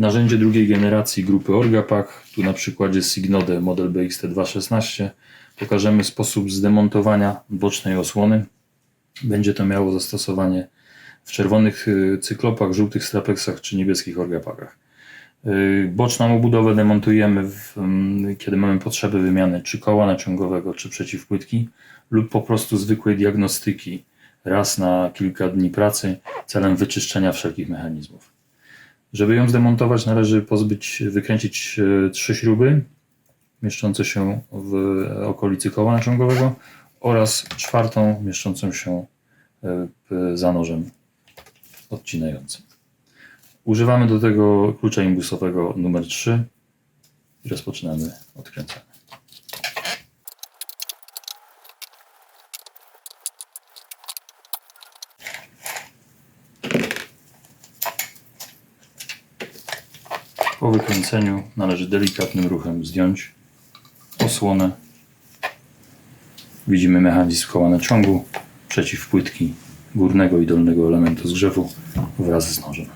Narzędzie drugiej generacji grupy Orgapack. Tu na przykładzie Signode model BXT216 pokażemy sposób zdemontowania bocznej osłony. Będzie to miało zastosowanie w czerwonych y, cyklopach, żółtych strapeksach czy niebieskich orgapakach. Y, Boczną obudowę demontujemy, w, mm, kiedy mamy potrzeby wymiany czy koła naciągowego, czy przeciwpłytki, lub po prostu zwykłej diagnostyki raz na kilka dni pracy celem wyczyszczenia wszelkich mechanizmów. Żeby ją zdemontować, należy pozbyć, wykręcić e, trzy śruby mieszczące się w okolicy koła naciągowego oraz czwartą mieszczącą się e, za nożem odcinającym. Używamy do tego klucza imbusowego numer 3 i rozpoczynamy odkręcanie. Po wykręceniu należy delikatnym ruchem zdjąć osłonę. Widzimy mechanizm koła naciągu, przeciwpłytki górnego i dolnego elementu zgrzewu wraz z nożem.